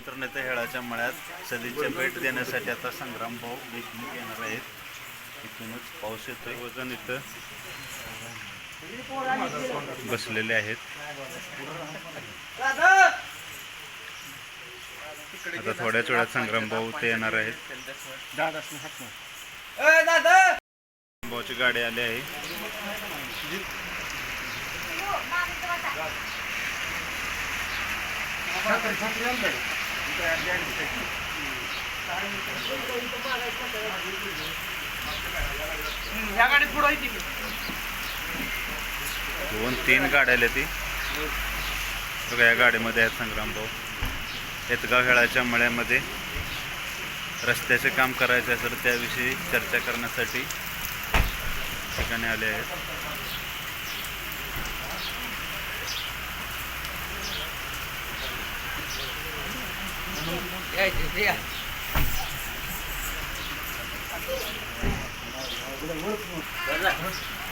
मित्रांनो इथं हेळाच्या मळ्यात सदीच्या भेट देण्यासाठी आता संग्राम भाऊ देशमुख येणार आहेत. इथूनच पाऊस येतोय. वजन इथं बसलेले आहेत. आता थोड्याच वेळात संग्राम भाऊ ते येणार आहेत. भाऊची गाडी आली आहे. ह्या गाडीत पुढं आहे ती दोन तीन गाड्या आल्या ती. बघा या गाडीमध्ये आहेत संग्राम भाऊ. येतगाव खेळाच्या मळ्यामध्ये. रस्त्याचे काम करायचे असेल त्याविषयी चर्चा करण्यासाठी ठिकाणी आले आहेत. đây chị kia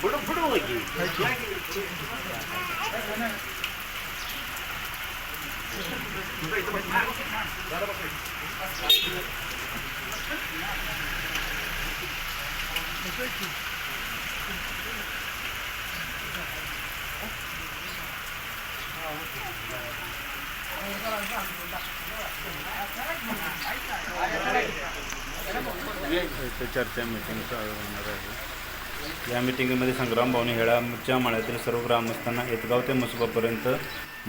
ಬಿಡು ಬಿಡು ಹೋಗಿ Thank you. चर्चा मीटिंग आयोजन होणार आहे. या मिटिंगमध्ये संग्राम भाऊने हेळाच्या मळ्यातील सर्व ग्रामस्थांना येतगाव ते मसुबापर्यंत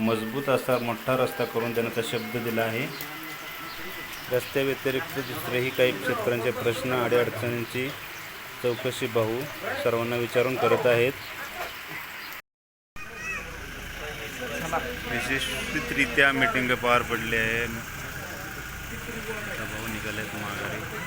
मजबूत असा मोठा रस्ता करून देण्याचा शब्द दिला आहे. रस्त्याव्यतिरिक्त दुसरेही काही शेतकऱ्यांचे प्रश्न अडीअडचणींची चौकशी भाऊ सर्वांना विचारून करत आहेत. विशिष्टरित्या मीटिंग पार पडली आहे. भाऊ निघाले माघारी.